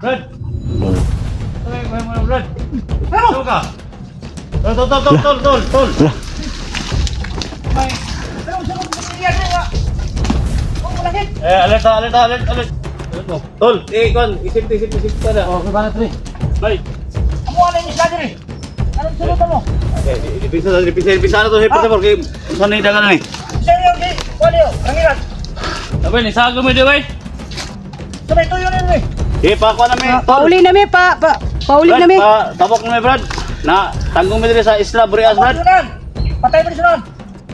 Brad! dulo. Ay, may mga Brad! Ano ka? Tol, tol, tol, tol, tol, tol. May, ano sa mga pamilya niya? Huwag mo. Eh, alerta, alerta, alerta, alerta! Alert mo. Tol, eh, kon, isip, isip, isip ka na. Oh, kaya tre. Bay! Amo ano yung isla diri? Anong sunod mo? Okay, ilipisa na, ilipisa, ilipisa na to, ilipisa mo, kay saan na idagan na eh. Sa'yo di, wala yun, rangiran. Abay, ni sago mo di bay? Sabay tuyo na yun eh. Eh, pakuha na may. Pa, pauli na mi pa, pa pauli Brad, na mi. pa, tabok na may Brad. Na, tanggong mo diri sa Isla Ako Brad. Patay mo sunan.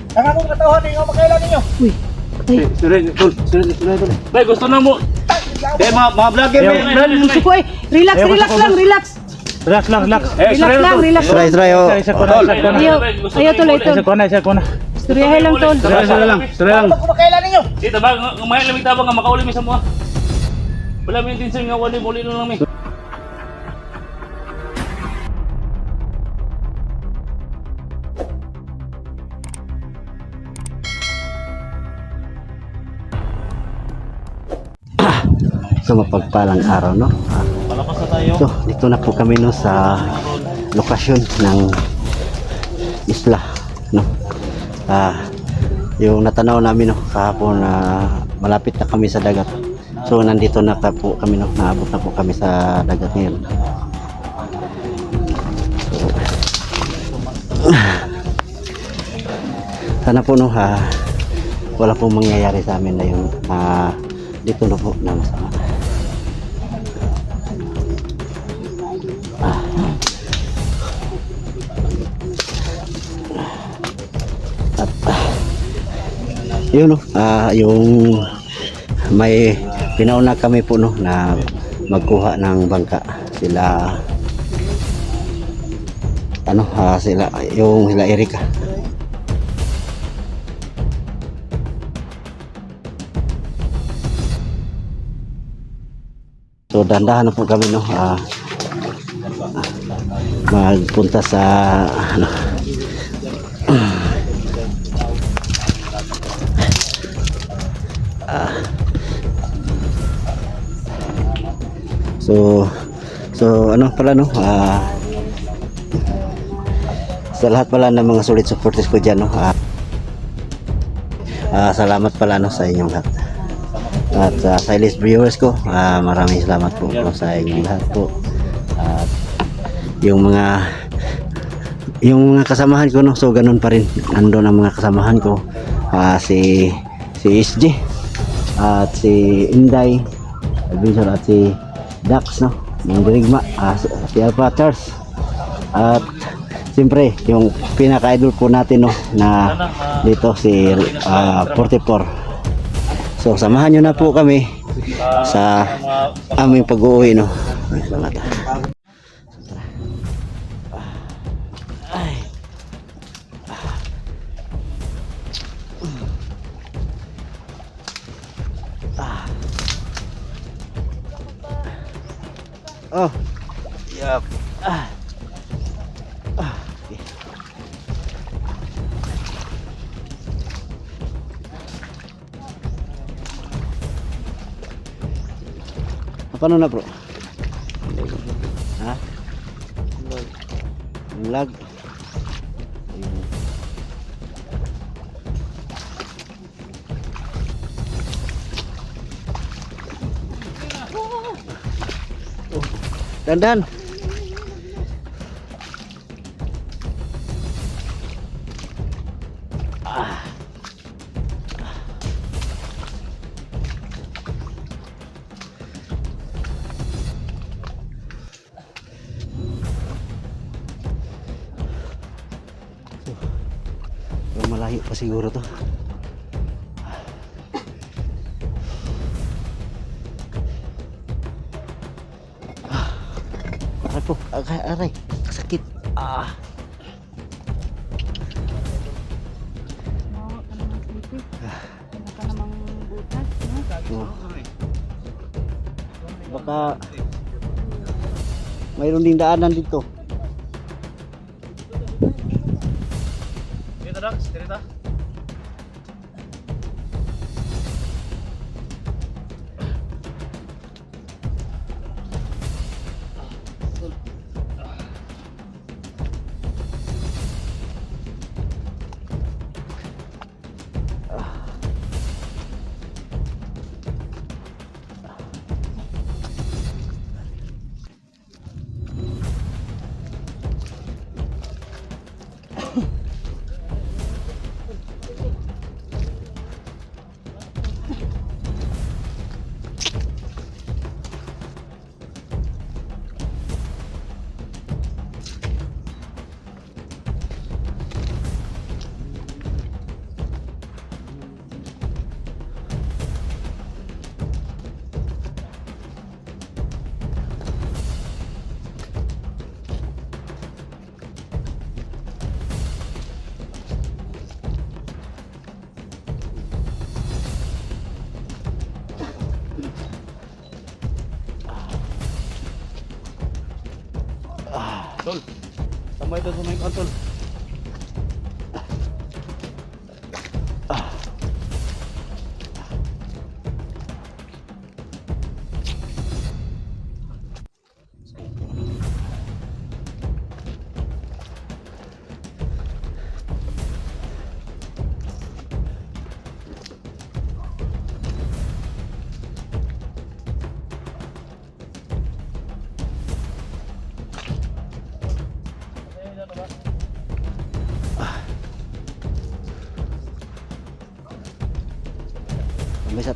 Tangan mo katawhan ninyo, makailan ninyo. Uy. Patay. Sure, tol, sure, sure, tol. Bay, gusto na mo. Eh, mga, mga vlogger, may, Brad. Suko eh. Relax, relax gusto ko, lang, relax. Relax lang, relax. Eh, Relax lang, relax Try, lang. try, oh. Isa ko na, Tol. isa ko na. Ayaw, ayaw tuloy, tol. Isa ko na, isa ko na. Istoryahin lang, tol. Sure lang, sure lang. Ako makailan ninyo. Dito ba, ngumaya lamig tabang nga makauli mi sa mga. Wala mi intention nga wali muli na lang mi. So mapagpalang araw no. Ah, Palapas na tayo. So, dito na po kami no sa lokasyon ng isla, no. Ah, yung natanaw namin no kahapon na malapit na kami sa dagat. So, nandito na po kami no, naabot na po kami sa dagat ngayon. So, sana po no ha, wala pong mangyayari sa amin na yung ah, dito na po na masama. Ah, yun no, ah, yung may pinauna kami po no na magkuha ng bangka. Sila ano ah, sila yung sila Erika. So dandahan na po kami no ah, magpunta sa ano So so ano pala no ah sa lahat pala ng mga solid supporters ko diyan no ah, ah, salamat pala no sa inyong lahat. At sa silent viewers ko, ah, maraming salamat po, po sa inyong lahat po. At yung mga yung mga kasamahan ko no, so ganun pa rin. Ando ang mga kasamahan ko. Ah, si si SJ at si Inday, Advisor at si Dax no, ng Dirigma, ah, si, Charles. At siyempre yung pinaka-idol po natin no na dito si ah, 44. So samahan nyo na po kami sa aming pag-uwi no. Oh. Yup. Ah. Ah. Okay. Paano na bro? Ha? Vlog. Ayun. Dandan. Po, aray, aray, sakit. Ah. Oh. Baka mayroon ding daanan. Dito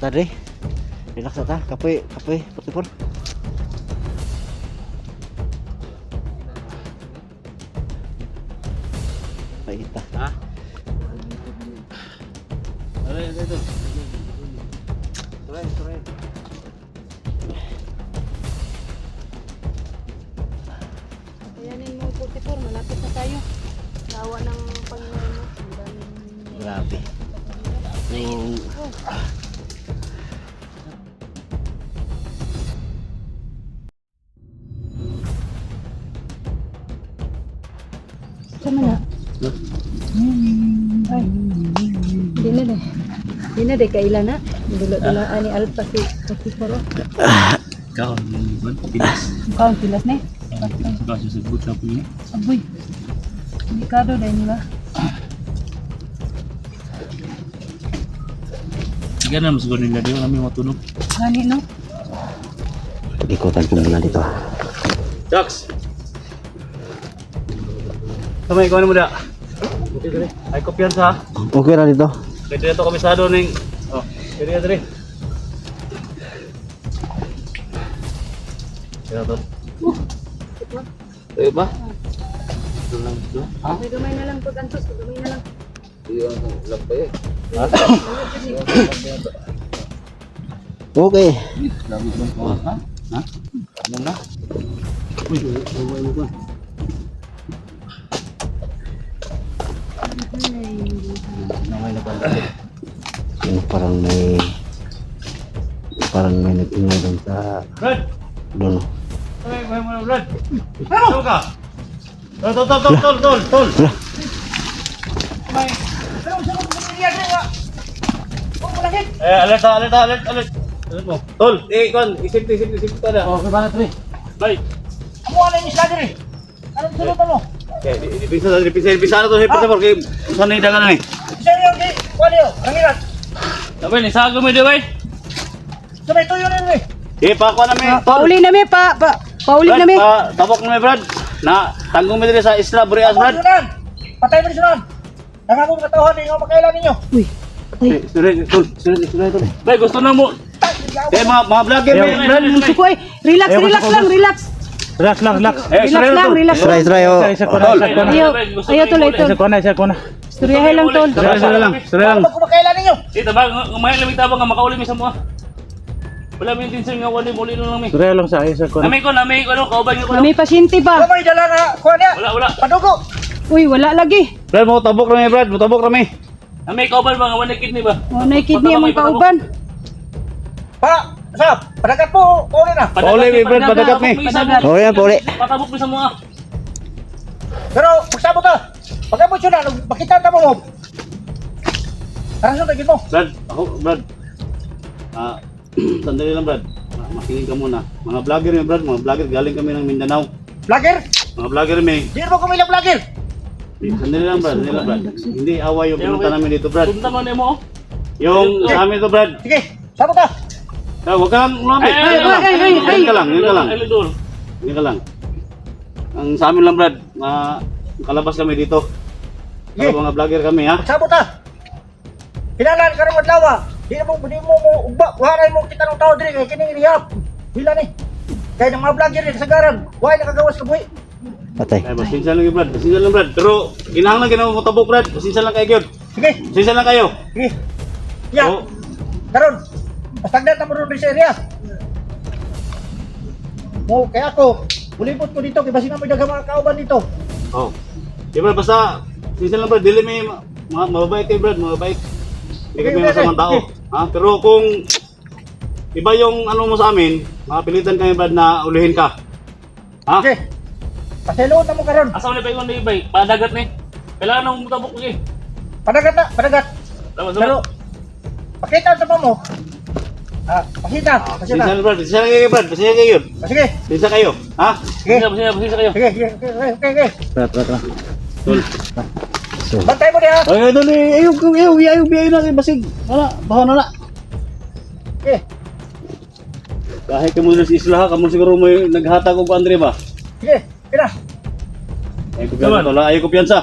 Sa tadi. Relax ta, kapoy, kapoy, putipon. Paita. Ha? Aray, aray, tol. Suray, suray. Ayanin mo 44, malapit na tayo. Nawa ng Panginoon mo. Grabe. Yung Sama Hindi na deh kailan na. Dula-dula ani alpa si 44. Ikaw, ang pinas. Mukha ang tilas na eh. Suka siya sa buta po niya. Aboy. Delikado dahil nila. Sige na, mas gawin nila. Di ba namin matunog? Gani no? ikutan ko muna dito. Dax! Kamay, ikaw na mo da. Ay, kumpiyansa ha. Okay ra dito. Pwede na ito komisado ng... Oh, pwede ito rin. Kaya ito. Pwede ba? Ito lang ito. Ha? May gamay na lang pag antos. Gamay na lang. Ha? Okay. Labot lang ko. Ha? Ha? Ano na? Uy, huwag mo ba? Namay na pala. Yung parang may parang may nag-ingay doon sa Brad! doon. Ay, may mo na, Brad! Ano ka? Tol, tol, tol, tol, tol, tol! May, pero sa mga nga. Huwag mo langit. Eh, alerta, alerta, alert, alert! Alert mo. Tol, eh, kon, isip, isip, isip ka na. Okay, bakit rin? Bay! Amo ano yung slagger eh. Anong sunod mo? Okay, bisa na, bisa, bisa na to, bisa na, porque sana yung dagan na eh. Isa yung di, kuha niyo, nangirat. Sabi, ni sago mo di, bay? Sabay tuyo na yun eh. Eh, pakuha na may, tol! Pauli na mi pa. pa pauli Brad, na mi. pa, tabok na may, Brad. Na, tanggong mo dito sa Isla Ako Brad. sunan. Patay mo ni sunan. Nangakong katawahan eh, nga makailan ninyo. Uy. Ay. Eh, Sunod, tol, sunod, sunod, tol. Bay, gusto na mo. Eh, mga, mga vlogger, may, Brad. Ay. Relax, relax lang, relax. Relax relax. Eh, Relax sunod, lang, relax. Try, try, oh. Isa ko na, Tol. isa ko na. Ayaw, ayaw tuloy tol. Isa ko na, isa ko na. Istoryahin lang tol. Sunod lang, sunod lang. Ano kung makailan ninyo? Ito ba, ngumaya lamig tabang nga makauli mi sa mga. Wala mi din sa mga wali muli na lang mi. Surya lang sa isa ko na. Namay ko, namay ko, ano, kauban ko. Na may pasyente pa. Ano may dala nga, kuha niya. Wala, wala. Padugo. Uy, wala lagi. Brad, mo tabok na mi, Brad, mo tabok na mi. Namay kauban ba, nga wala kidney ba? Oh, na kidney ang mga kauban. Pa, sa, padagat mo, kuha na. Pauli mi, Brad, padagat. Padagat. Oh, yan, puli. Patabok mi sa mga. Pero, magsabot ka. Pagkabot yun na, makita ka mo mo. Karasyon tagin mo. Brad, ako, Brad. Ah, sandali lang, Brad. Ma- Makinig ka muna. Mga vlogger mi, Brad, mga vlogger galing kami ng Mindanao. Vlogger? Mga vlogger mi. Di mo kumila vlogger. Sandali lang, Brad, sandali lang, Brad. Hindi away yung pinunta namin dito, Brad. Punta mo mo. Yung sa amin to, Brad. Sige, sabot ka. Ah, Huwag ka lang lumapit. Ay, ay, lang. ay, ay, ay. Yan ka lang, yan ka lang. Ay. Yan ka lang. Ang sa amin lang, Brad. Ma kalabas kami dito. Sige. Mga mga vlogger kami, ha? Magsabot ka. Kinalan ka rin madlawa. Di mo, di mo mo, ugba, waray mo kita ng tao diri, kay kining rehab. Hila ni. Kaya ng mga vlogger ni kasagaran, why nakagawas ka buhi? Patay. Ay, pasensya lang, Brad. Pasensya lang, Brad. Pero, kinahanglan ginawa mo tabok, Brad. Pasensya lang kayo, Gyud. Sige, Pasensya lang kayo. sige. Ya, Oh. karon. Pastagdan ta mo ron sa area. Mo, kaya ako, ulipot ko dito, kay basi na daghang mga kauban dito. Oh. Di ba, basta, pasensya lang, Brad. Dili may ma- ma- mababait kayo, Brad. Mababait. Hindi kami Okay, okay, masamang tao. okay. Ha? Pero kung iba yung ano mo sa amin, mapilitan kami, Brad, na ulihin ka. Ha? Sige. Pasilood na mo karon. Asa ulit pa yung ni bay? Padagat ni. Kailangan nang mutabok ni. Padagat na, padagat. Tama Pero, pakita sa mo. Ah, pakita, Pasensya pakita. na Brad, na kayo Brad, pasensya kayo. Ah, Sige, Pasensya kayo. Ha? sige, Sige, sige, sige kayo. sige, sige, sige, sige, sige. Tara, tara, tara. Tol. Bantay mo diha. Ay, dali, ayaw, ayaw, ayaw, ayaw na, basig. Wala, baha na na. Sige. Kahit kamo sa isla, ha, kamo siguro may naghatag og Andre ba? Sige, pila. Ay, kumpiyansa, tol, ay, kumpiyansa.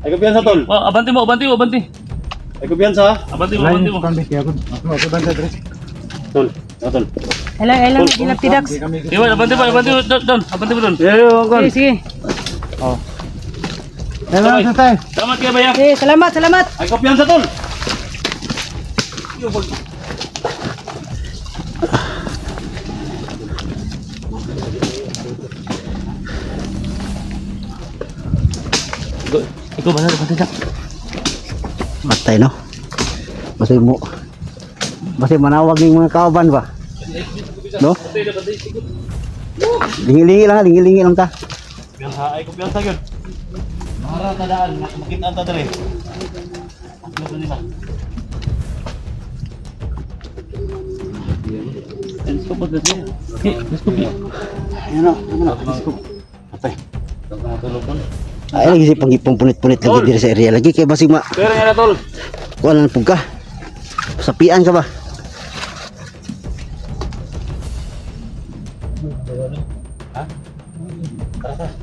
Ay, kumpiyansa, tol. Oh, abanti mo, abanti mo, abanti. Ay, kumpiyansa, ha? Abanti mo, abanti mo. Tol, tol. Hello, hello, Dilapidax. Iwan, abanti mo, abanti mo, don, don, abanti mo don. Sige, sige. Salamat sa tayo. Salamat kaya baya. Sige, salamat, salamat. Ay, kumpiyansa, tol. Ikaw ba na, abanti na. matay no. Basi mo. Basi manawag ng mga kauban ba? No? Lingi-lingi lang, lingi-lingi lang ta. Kumpiyansa, ay, kumpiyansa, yun. Mara tadaan, makita ang tadali. Ano nila? Let's go, let's go. Okay, let's go. Na, ayun na, disco. Patay. Tulog tol. Ay lagi si pangipong punit-punit lagi diri sa area lagi kay basi ma Pero nga na, tol. kuan lang pug ka. Sapian ka ba? Tol,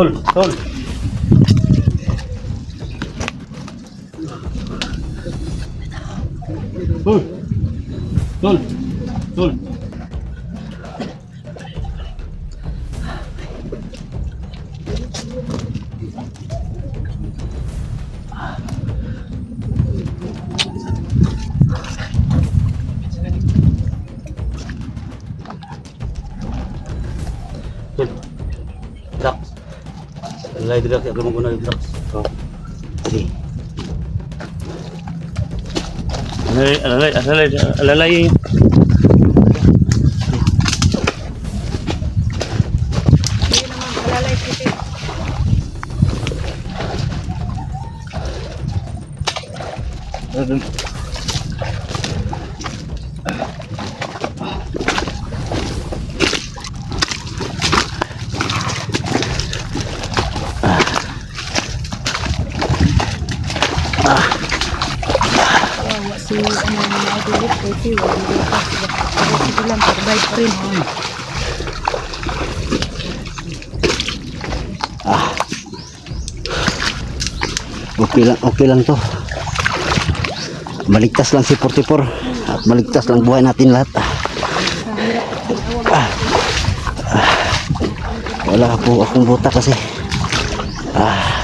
tol. Tol. Tol. Tol. Tol. Alay drugs, ako mo guna drugs. Oh. Sige. Alalay, alalay, alalay, alalay. Sige naman, alalay Okay lang, okay lang to. Maligtas lang si 44 at maligtas lang buhay natin lahat. Ah. Ah. Wala po akong buta kasi. Ah.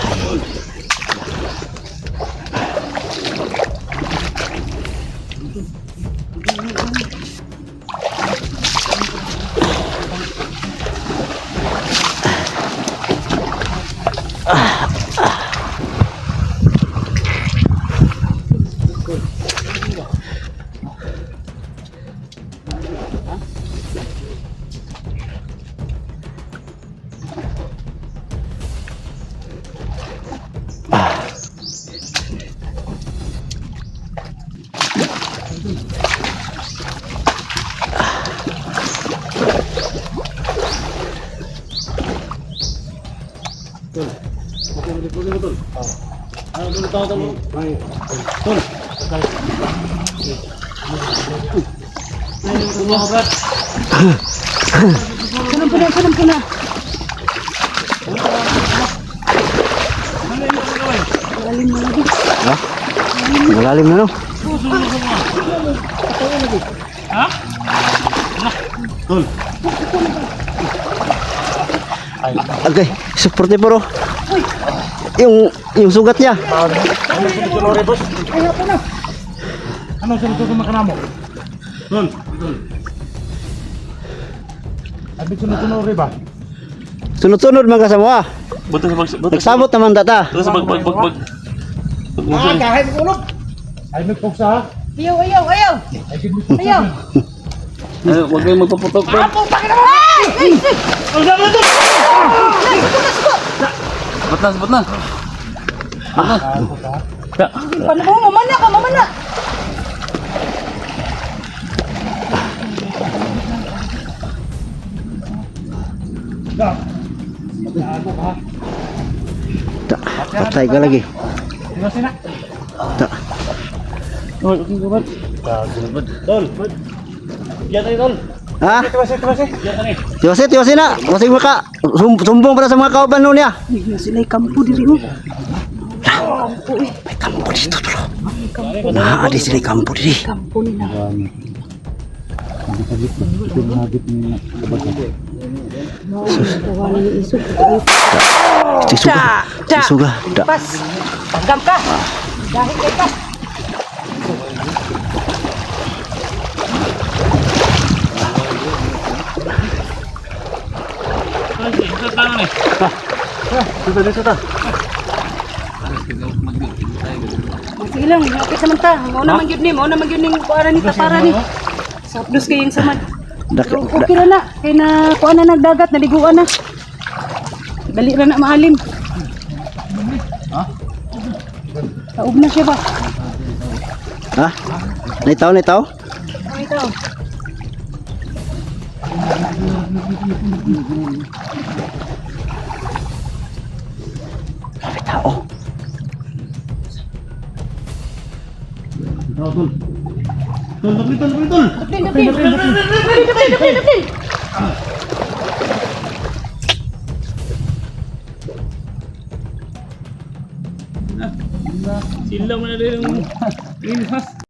Kanang puna, kanang puna. Malalim mo lagi. Malalim na no. Okay, si 44 oh. Yung yung sugat niya. Ano sa luto sa makanamo? Tol, tol. Abit sunod-sunod rin ba? Sunod-sunod mga kasama. Buto sa. Buto sa... Nagsabot naman data. Buto sa pag... Pag... Pag... Pag... Ah, kahit ulog. Ay nagpuksa? Ayaw, ayaw, ayaw. Ay ginito. Ayaw. Ay, Huwag kayong magpaputok. tol. Na? Ba't na? Ba't na? Ya. Paano mo, mamana ka, mamana. Ta, patay ka lagi. Sino sina? Ta. Uy, okay ka ba? Tol. Yan tayo, tol. Ha? Tiwasi, tiwasi. Tiwasi, tiwasi na. Wasig maka. Sum, sumbong para sa mga kauban nun niya. Ay, na sila kampo diri mo. May kampo dito tulo. Na, di sila kampo dito. Kampo nila. Kawalan ni isog. Tisuga. Tisuga. Da. Pas. Tanggam ka. Dahil kay ka. Lang eh. Dito, dito ta. Sige lang, lapit naman ta. Mao na man gyud ni, mao na man gyud ning kuara ni tatara ni. Sapdos kayong samad. Okay ra na, kay na kuan na nagdagat, naliguan na. Dali ra na maalim. Ha? Taob na siya ba? ha? Nitaw, nitaw? Ay, ito. Grabe tao. Tol, tol. Tol, tol, tol, tol, tol. Dapin, dapin. Dapin, dapin, dapin, dapin. Sila mo na rin yung...